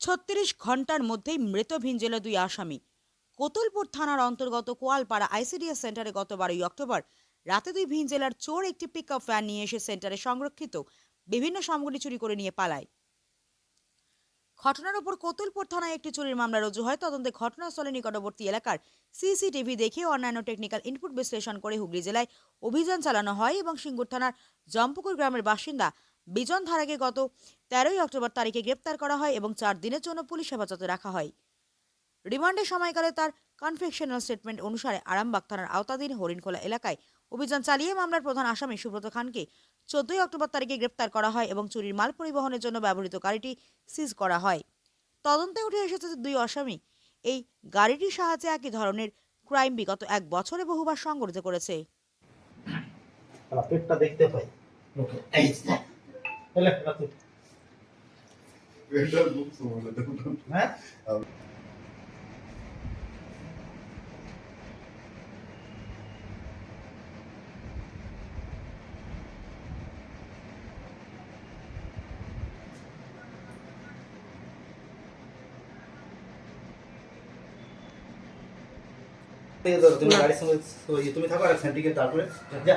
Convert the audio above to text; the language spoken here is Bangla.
ছত্রিশ ঘণ্টার মধ্যেই মৃত ভিঞ্জেল দুই আসামি। কোতুলপুর থানার অন্তর্গত কোয়ালপাড়া আইসিডিএস সেন্টারে গত বারোই অক্টোবর রাতে দুই ভিঞ্জেলার চোর একটি পিকআপ ভ্যান নিয়ে এসে সেন্টারে সংরক্ষিত বিভিন্ন সামগ্রী চুরি করে নিয়ে পালায়। ঘটনার উপর কোতুলপুর থানায় একটি চুরির মামলা রুজু হয়। তদন্তে ঘটনাস্থলে নিকটবর্তী এলাকার সিসিটিভি দেখে অন্যান্য টেকনিক্যাল ইনপুট বিশ্লেষণ করে হুগলি জেলায় অভিযান চালানো হয় এবং সিঙ্গুর থানার জম্পুকুর গ্রামের বাসিন্দা বিজন ধারাকে গত তেরোই অক্টোবর তারিখে গ্রেপ্তার করা হয় এবং চার দিনের জন্য পুলিশ হেফাজতে রাখা হয়। রিমান্ডের সময়কালে তার কনফেকশনাল স্টেটমেন্ট অনুসারে আরামবাগ থানার আওতাধীন হরিণখোলা এলাকায় অভিযান চালিয়ে মামলার প্রধান আসামি সুব্রত খানকে চোদ্দই অক্টোবর তারিখে গ্রেপ্তার করা হয় এবং চুরির মাল পরিবহনের জন্য ব্যবহৃত গাড়িটি সিজ করা হয়। তদন্তে উঠে এসেছে দুই আসামি এই গাড়িটির সাহায্যে একই ধরনের ক্রাইম বিগত এক বছরে বহুবার সংগঠিত করেছে। দেখতে পাই। এটার বুক সমলে দেবো হ্যাঁ এই ধরো, তুমি গাড়ির সঙ্গে ওই তুমি থাকো আর সেন্টিকে তারপরে যা